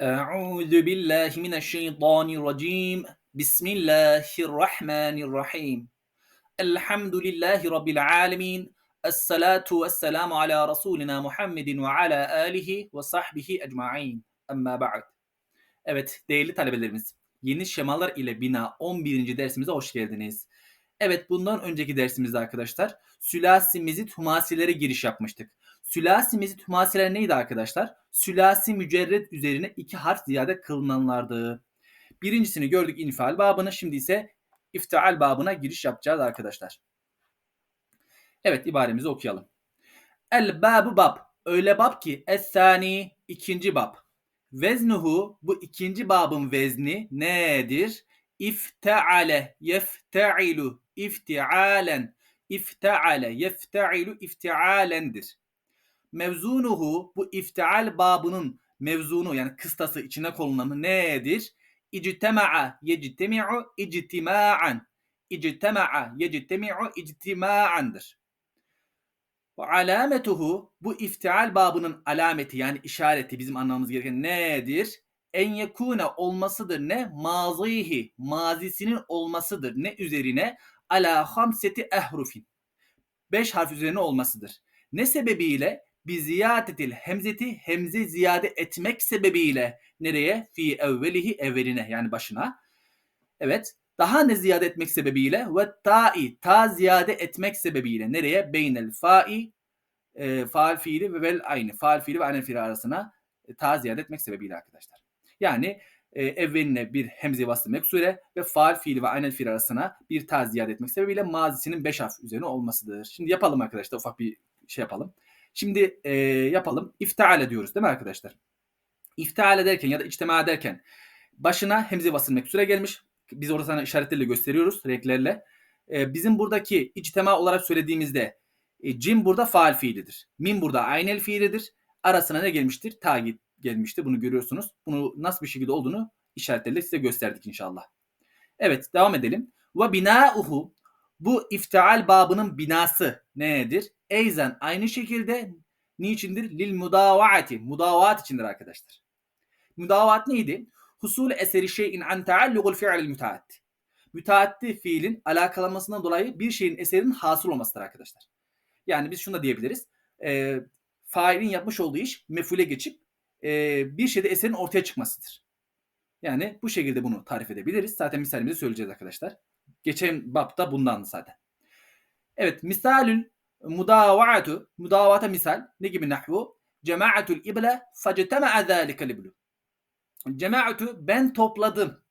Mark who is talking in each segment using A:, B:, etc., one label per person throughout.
A: Euzu billahi mineşşeytanirracim. Bismillahirrahmanirrahim. Elhamdülillahi rabbil alamin. Esselatu vesselamu ala rasulina Muhammedin ve ala alihi ve sahbihi ecmaîn. Amma ba'd. Evet değerli talebelerimiz, yeni şemalar ile bina 11. dersimize hoş geldiniz. Evet bundan önceki dersimizde arkadaşlar sülasimizi tumasilere giriş yapmıştık. Sülasi mezit humasiler neydi arkadaşlar? Sülasi mücerred üzerine iki harf ziyade kılınanlardı. Birincisini gördük infial babını şimdi ise iftial babına giriş yapacağız arkadaşlar. Evet ibaremizi okuyalım. El babu bab. Öyle bab ki es-sani ikinci bab. Veznuhu bu ikinci babın vezni nedir? İfteale yefte'ilu iftialen ifteale yefte'ilu iftialendir. Mevzunuhu bu iftial babının mevzunu yani kıstası içine konulanı nedir? İctema'a yectemi'u ictima'an. İctema'a yectemi'u ictima'andır. Ve alametuhu bu iftial babının alameti yani işareti bizim anlamamız gereken nedir? En yekune olmasıdır ne? Mazihi mazisinin olmasıdır. Ne üzerine? Ala hamseti ehrufin. Beş harf üzerine olmasıdır. Ne sebebiyle? Bi ziyadetil hemzeti hemze ziyade etmek sebebiyle nereye? Fi evvelihi evveline yani başına. Evet. Daha ne ziyade etmek sebebiyle? Ve ta'i ta ziyade etmek sebebiyle nereye? Beynel fa'i e, faal fiili ve vel aynı. Faal fiili ve aynı fiili arasına e, ta ziyade etmek sebebiyle arkadaşlar. Yani e, evveline bir hemze vaslı meksure ve faal fiili ve aynel fiil arasına bir ta ziyade etmek sebebiyle mazisinin beş harf üzerine olmasıdır. Şimdi yapalım arkadaşlar ufak bir şey yapalım. Şimdi e, yapalım. İftial diyoruz değil mi arkadaşlar? İftial ederken ya da içtima ederken başına hemze vasıl meksure gelmiş. Biz orada sana işaretlerle gösteriyoruz renklerle. E, bizim buradaki içtima olarak söylediğimizde e, cim burada faal fiilidir. Min burada aynel fiilidir. Arasına ne gelmiştir? Ta gelmiştir. Bunu görüyorsunuz. Bunu nasıl bir şekilde olduğunu işaretlerle size gösterdik inşallah. Evet devam edelim. Ve binauhu bu iftial babının binası nedir? Eyzen aynı şekilde niçindir? Lil mudavaati. Mudavaat içindir arkadaşlar. Mudavaat neydi? Husul eseri şeyin an taallugul fi'l müteaddi. Müteaddi fiilin alakalanmasından dolayı bir şeyin eserinin hasıl olmasıdır arkadaşlar. Yani biz şunu da diyebiliriz. E, failin yapmış olduğu iş mefule geçip e, bir şeyde eserin ortaya çıkmasıdır. Yani bu şekilde bunu tarif edebiliriz. Zaten misalimizi söyleyeceğiz arkadaşlar. Geçen bapta bundan zaten. Evet misalül mudavaatu mudavata misal ne gibi nahvu? Cemaatul ible facetema'a zâlikel iblu. Cemaatu ben topladım.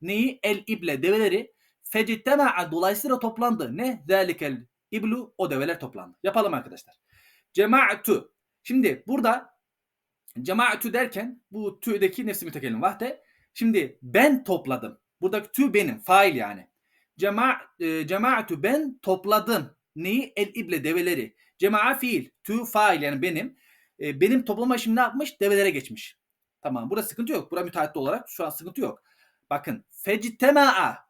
A: Neyi? El ible develeri fecetema'a dolayısıyla toplandı. Ne? Zâlikel iblu o develer toplandı. Yapalım arkadaşlar. Cemaatu. Şimdi burada cemaatu derken bu tü'deki nefsi mütekellim vahde. Şimdi ben topladım. Buradaki tü benim. Fail yani. Cema, e, cemaatu ben topladım. Neyi? El ible develeri. Cema'a fiil. Tü fail yani benim. E, benim toplama işim ne yapmış? Develere geçmiş. Tamam. Burada sıkıntı yok. Burada müteahhit olarak şu an sıkıntı yok. Bakın. Fectema'a.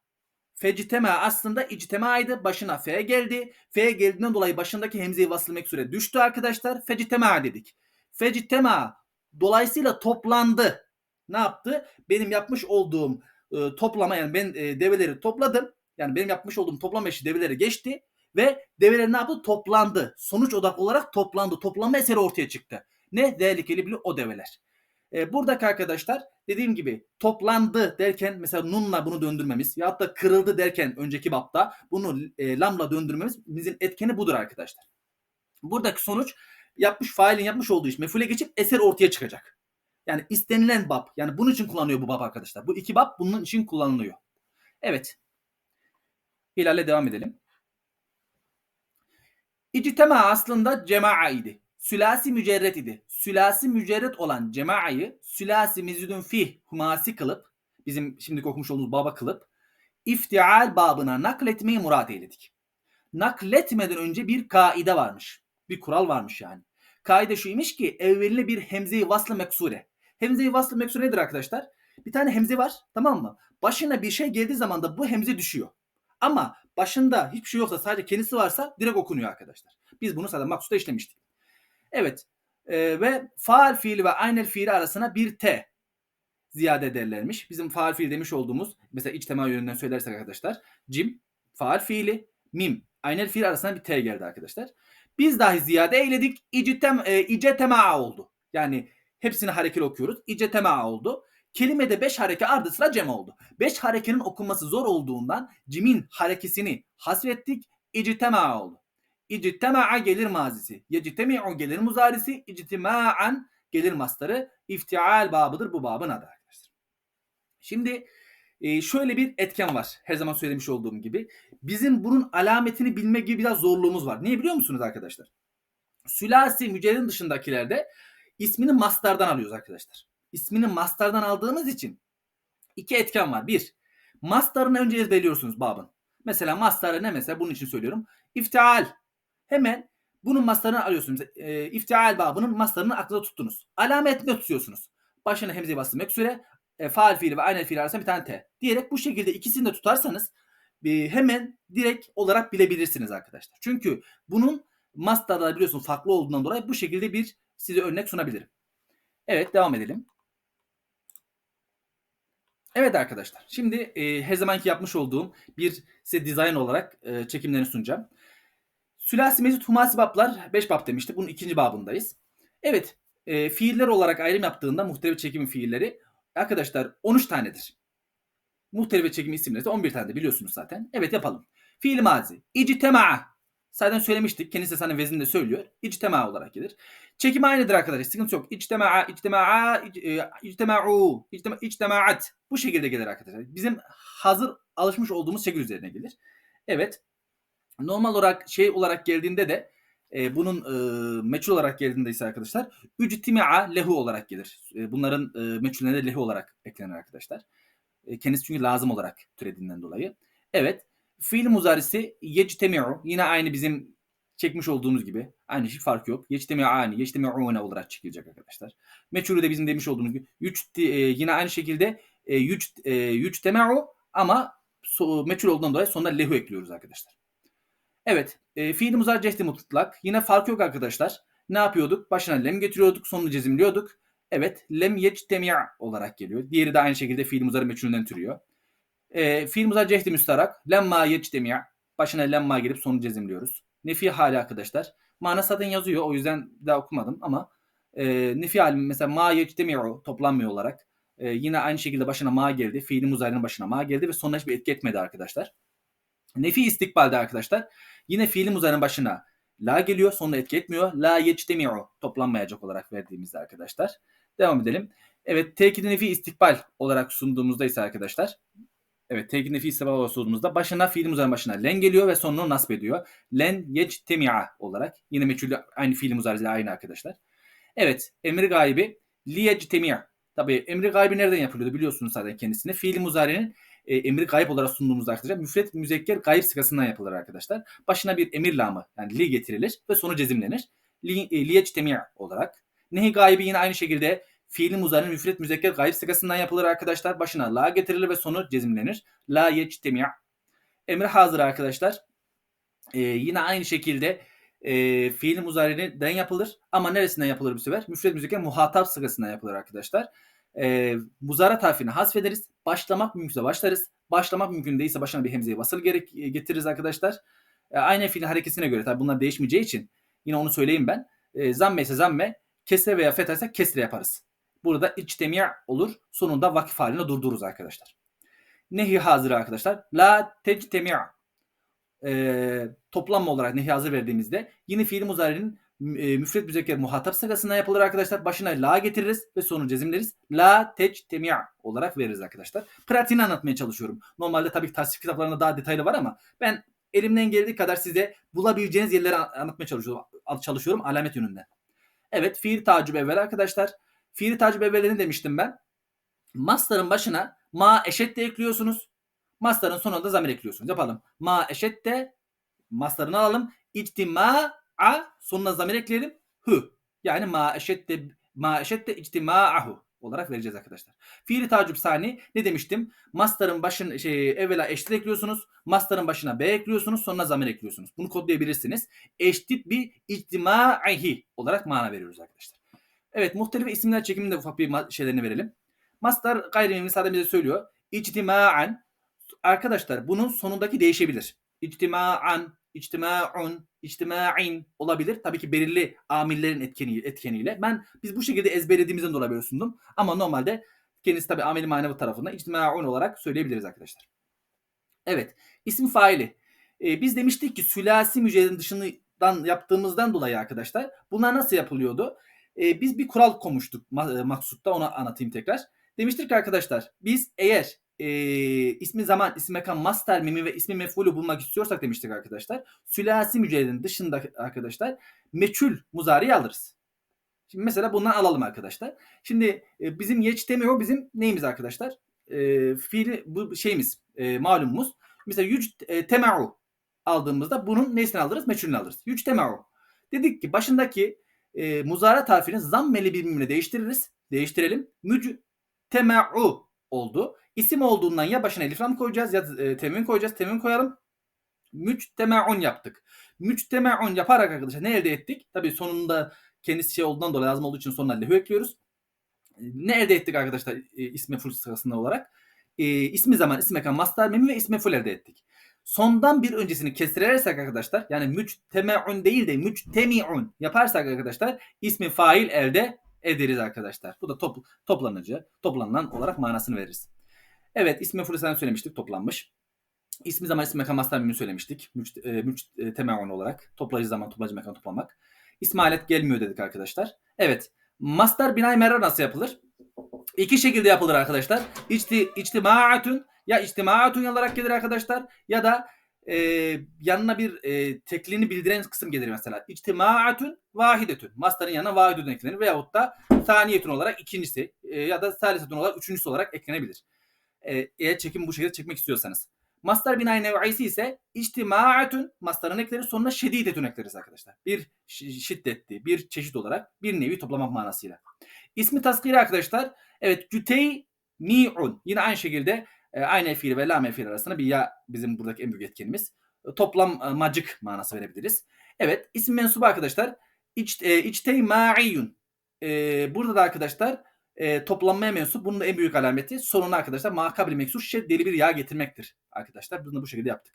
A: Fectema aslında ictima'ydı. Başına F geldi. F geldiğinden dolayı başındaki hemze-i vasıl meksure düştü arkadaşlar. Fectema dedik. Fectema dolayısıyla toplandı. Ne yaptı? Benim yapmış olduğum e, toplama yani ben e, develeri topladım. Yani benim yapmış olduğum toplama işi develeri geçti ve develer ne yaptı? Toplandı. Sonuç odak olarak toplandı. Toplama eseri ortaya çıktı. Ne? Değerlikeli bile o develer. E, buradaki arkadaşlar dediğim gibi toplandı derken mesela nunla bunu döndürmemiz ya da kırıldı derken önceki bapta bunu e, lamla döndürmemizin etkeni budur arkadaşlar. Buradaki sonuç yapmış failin yapmış olduğu iş mefule geçip eser ortaya çıkacak. Yani istenilen bab. Yani bunun için kullanılıyor bu bab arkadaşlar. Bu iki bab bunun için kullanılıyor. Evet. Hilal'e devam edelim. İctema aslında cema'a idi. Sülasi mücerret idi. Sülasi mücerret olan cemaayı sülasi mizidun fih humasi kılıp bizim şimdi okumuş olduğumuz baba kılıp iftial babına nakletmeyi murat eyledik. Nakletmeden önce bir kaide varmış. Bir kural varmış yani. Kaide şuymuş ki evveline bir hemze-i vaslı meksure. Hemze-i vaslı meksure nedir arkadaşlar? Bir tane hemze var tamam mı? Başına bir şey geldiği zaman da bu hemze düşüyor. Ama başında hiçbir şey yoksa sadece kendisi varsa direkt okunuyor arkadaşlar. Biz bunu zaten maksuda işlemiştik. Evet. E, ve faal fiili ve aynel fiili arasına bir T. ziyade ederlermiş. Bizim faal fiil demiş olduğumuz mesela içtema yönünden söylersek arkadaşlar. Cim faal fiili, mim aynel fiil arasında bir T geldi arkadaşlar. Biz dahi ziyade eyledik. İcitem, e, oldu. Yani hepsini harekeli okuyoruz. İcetema oldu. Kelimede 5 hareke ardı sıra cem oldu. 5 harekenin okunması zor olduğundan cimin harekesini hasrettik. İctema oldu. İctema'a gelir mazisi. Yectemi'u gelir muzarisi. İctima'an gelir mastarı. İftial babıdır bu babın adı arkadaşlar. Şimdi e, şöyle bir etken var. Her zaman söylemiş olduğum gibi. Bizim bunun alametini bilme gibi biraz zorluğumuz var. Niye biliyor musunuz arkadaşlar? Sülasi mücerrin dışındakilerde ismini mastardan alıyoruz arkadaşlar. İsmini mastardan aldığımız için iki etken var. Bir, mastarını önce ezberliyorsunuz babın. Mesela mastarı ne mesela bunun için söylüyorum. İftial. Hemen bunun mastarını alıyorsunuz. E, iftial babının mastarını akılda tuttunuz. Alamet ne tutuyorsunuz? Başına hemzeyi bastırmak üzere e, faal fiili ve aynel fiili arasında bir tane T. Diyerek bu şekilde ikisini de tutarsanız e, hemen direkt olarak bilebilirsiniz arkadaşlar. Çünkü bunun mastarda biliyorsun farklı olduğundan dolayı bu şekilde bir size örnek sunabilirim. Evet devam edelim. Evet arkadaşlar. Şimdi e, her zamanki yapmış olduğum bir size dizayn olarak e, çekimlerini sunacağım. Sülasi mezut humasi bablar 5 bab demiştik. Bunun ikinci babındayız. Evet. E, fiiller olarak ayrım yaptığında muhtelif çekim fiilleri arkadaşlar 13 tanedir. Muhtelif çekim isimleri de 11 tane biliyorsunuz zaten. Evet yapalım. Fiil mazi. İctema'a. Zaten söylemiştik. Kendisi sana vezinde söylüyor. İctema olarak gelir. Çekim aynıdır arkadaşlar. Sıkıntı yok. İctema'a, içtema'a, içtema'u, içtema, içtema'at. Bu şekilde gelir arkadaşlar. Bizim hazır alışmış olduğumuz şekil üzerine gelir. Evet. Normal olarak şey olarak geldiğinde de e, bunun e, meçhul olarak geldiğinde ise arkadaşlar üctimi'a lehu olarak gelir. E, bunların e, meçhullerine lehu olarak eklenir arkadaşlar. E, kendisi çünkü lazım olarak türediğinden dolayı. Evet. Fiil muzarisi yectemi'u yine aynı bizim çekmiş olduğumuz gibi. Aynı şey fark yok. Yectemi'ani, yectemi'une olarak çıkacak arkadaşlar. Meçhulü de bizim demiş olduğumuz gibi. Yüc, e, yine aynı şekilde e, yüc, e, ama so, meçhul olduğundan dolayı sonuna lehu ekliyoruz arkadaşlar. Evet. E, fiil muzar cehdi mutlak. Yine fark yok arkadaşlar. Ne yapıyorduk? Başına lem getiriyorduk. Sonunu cezimliyorduk. Evet. Lem yectemi' olarak geliyor. Diğeri de aynı şekilde fiil muzarı meçhulünden türüyor. E, fiil muzar cehdi müstarak. Lemma yectemi' Başına lemma gelip sonunu cezimliyoruz. Nefi hali arkadaşlar. Mana zaten yazıyor. O yüzden daha okumadım ama e, nefi hali mesela ma yectemi'u toplanmıyor olarak. E, yine aynı şekilde başına ma geldi. Fiili muzarinin başına ma geldi ve sonuna hiçbir etki etmedi arkadaşlar. Nefi istikbalde arkadaşlar. Yine fiili muzarinin başına la geliyor. Sonuna etki etmiyor. La yectemi'u toplanmayacak olarak verdiğimizde arkadaşlar. Devam edelim. Evet tekid nefi istikbal olarak sunduğumuzda ise arkadaşlar Evet tekid nefi istikbal olarak sunduğumuzda başına fiil muzarın başına len geliyor ve sonunu nasp ediyor. Len yectemi'a olarak. Yine meçhulü aynı fiil muzarı aynı arkadaşlar. Evet emri gaybi li yectemi'a. Tabi emri gaybi nereden yapılıyordu biliyorsunuz zaten kendisini. Fiil muzarinin e, emri gayb olarak sunduğumuzda arkadaşlar müfret müzekker gayb sıkasından yapılır arkadaşlar. Başına bir emir lamı yani li getirilir ve sonu cezimlenir. Li, e, liyectemi' olarak. Nehi gaybi yine aynı şekilde fiil muzarinin müfret müzekker gayb sıkasından yapılır arkadaşlar. Başına la getirilir ve sonu cezimlenir. La yectemi' Emri hazır arkadaşlar. E, yine aynı şekilde e, fiil muzariden yapılır. Ama neresinden yapılır bu sefer? Müfret müzekker muhatap sıkasından yapılır arkadaşlar e, muzara tarifini hasfederiz. Başlamak mümkünse başlarız. Başlamak mümkün değilse başına bir hemzeye basılı gerek getiririz arkadaşlar. E, aynı fiilin hareketine göre tabi bunlar değişmeyeceği için yine onu söyleyeyim ben. E, zamme ise zamme, kesre veya fetha ise kesre yaparız. Burada içtemi' olur. Sonunda vakif haline durdururuz arkadaşlar. Nehi hazır arkadaşlar. La tectemi' e, toplanma olarak nehi hazır verdiğimizde yine fiil muzarinin e, müfret müzekker muhatap sıgasına yapılır arkadaşlar. Başına la getiririz ve sonu cezimleriz. La tectemi' olarak veririz arkadaşlar. Pratiğini anlatmaya çalışıyorum. Normalde tabii tasvip kitaplarında daha detaylı var ama ben elimden geldiği kadar size bulabileceğiniz yerleri anlatmaya çalışıyorum, çalışıyorum alamet yönünden. Evet fiil tacip evvel arkadaşlar. Fiil tacip evvelini demiştim ben. Master'ın başına ma eşet de ekliyorsunuz. Master'ın sonunda zamir ekliyorsunuz. Yapalım. Ma eşet de master'ını alalım. İctima a sonuna zamir ekleyelim. Hü. Yani ma eşette ma eşette içtima'ahu olarak vereceğiz arkadaşlar. Fiili tacip sani ne demiştim? Master'ın başın şey evvela eşit ekliyorsunuz. Master'ın başına b ekliyorsunuz. Sonuna zamir ekliyorsunuz. Bunu kodlayabilirsiniz. Eşit bir içtimaihi olarak mana veriyoruz arkadaşlar. Evet muhtelif isimler çekiminde ufak bir şeylerini verelim. Mastar gayrimimli sade bize söylüyor. İctima'an. Arkadaşlar bunun sonundaki değişebilir. İctima'an, içtima'un, içtima'in olabilir. Tabii ki belirli amillerin etkeni, etkeniyle. Ben biz bu şekilde ezberlediğimizden dolayı böyle sundum. Ama normalde kendisi tabii ameli manevi tarafından içtima'un olarak söyleyebiliriz arkadaşlar. Evet. isim faili. Ee, biz demiştik ki sülasi mücevherin dışından yaptığımızdan dolayı arkadaşlar bunlar nasıl yapılıyordu? Ee, biz bir kural konmuştuk e, maksutta onu anlatayım tekrar. Demiştik ki arkadaşlar biz eğer e, ismi zaman, ismi mekan, master mimi ve ismi mef'ulü bulmak istiyorsak demiştik arkadaşlar. Sülasi mücevherin dışında arkadaşlar meçhul muzariyi alırız. Şimdi mesela bundan alalım arkadaşlar. Şimdi e, bizim yeçtemiyor bizim neyimiz arkadaşlar? E, fiili bu şeyimiz e, malumumuz. Mesela yüc e, tema'u aldığımızda bunun nesini alırız? Meçhulünü alırız. Yüc tema'u. Dedik ki başındaki e, muzara tarifini zammeli birbirine değiştiririz. Değiştirelim. Müc tema'u oldu. İsim olduğundan ya başına elif lam koyacağız ya e, temin koyacağız. Temin koyalım. Mücteme'un yaptık. Mücteme'un yaparak arkadaşlar ne elde ettik? Tabii sonunda kendisi şey olduğundan dolayı lazım olduğu için sonuna lehu ekliyoruz. Ne elde ettik arkadaşlar e, isme full sırasında olarak? E, ismi zaman, ismi mekan, master mimi ve isme full elde ettik. Sondan bir öncesini kestirersek arkadaşlar yani mücteme'un değil de müctemi'un yaparsak arkadaşlar ismi fail elde ederiz arkadaşlar. Bu da top, toplanıcı, toplanılan olarak manasını veririz. Evet ismi full sen söylemiştik toplanmış. İsmi zaman ismi mekan master mimi söylemiştik. E, mücteme'un olarak toplayıcı zaman toplayıcı mekan toplamak. İsmi alet gelmiyor dedik arkadaşlar. Evet. Master binay merra nasıl yapılır? İki şekilde yapılır arkadaşlar. İçti, içtimaatun ya içtimaatun olarak gelir arkadaşlar ya da e, yanına bir e, tekliğini bildiren kısım gelir mesela. İçtimaatun vahidetun. Master'ın yanına vahidetun eklenir veyahut da saniyetun olarak ikincisi e, ya da salisetun olarak üçüncüsü olarak eklenebilir. E, eğer çekim bu şekilde çekmek istiyorsanız. Master binay nev'isi ise içtimaatun master'ın ekleri sonuna şedidetun ekleriz arkadaşlar. Bir şiddetli, bir çeşit olarak bir nevi toplamak manasıyla. İsmi taskiri arkadaşlar evet cütey mi'un yine aynı şekilde e, aynı fiil ve lam fiil arasında bir ya bizim buradaki en büyük etkenimiz. E, toplamacık manası verebiliriz. Evet isim mensubu arkadaşlar iç, e, içtey ma'iyyun. E, burada da arkadaşlar e, toplanmaya mensup. Bunun da en büyük alameti sonuna arkadaşlar makabili meksus şeddeli bir yağ getirmektir. Arkadaşlar bunu da bu şekilde yaptık.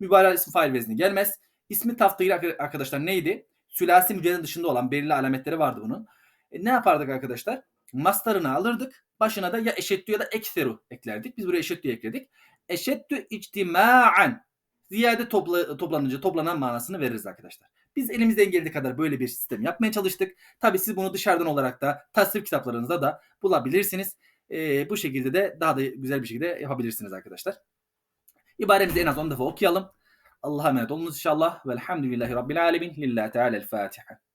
A: Mübarek isim fail vezni gelmez. İsmi taftıyla arkadaşlar neydi? Sülasi mücadele dışında olan belirli alametleri vardı bunun. E, ne yapardık arkadaşlar? Mastarını alırdık. Başına da ya eşettü ya da ekseru eklerdik. Biz buraya eşettü ekledik. Eşettü içtima'an. Ziyade topla, toplanınca toplanan manasını veririz arkadaşlar. Biz elimizden geldiği kadar böyle bir sistem yapmaya çalıştık. Tabi siz bunu dışarıdan olarak da tasvip kitaplarınızda da bulabilirsiniz. Ee, bu şekilde de daha da güzel bir şekilde yapabilirsiniz arkadaşlar. İbaremizi en az 10 defa okuyalım. Allah'a emanet olunuz inşallah. Velhamdülillahi Rabbil alemin. Lillahi Teala'l Fatiha.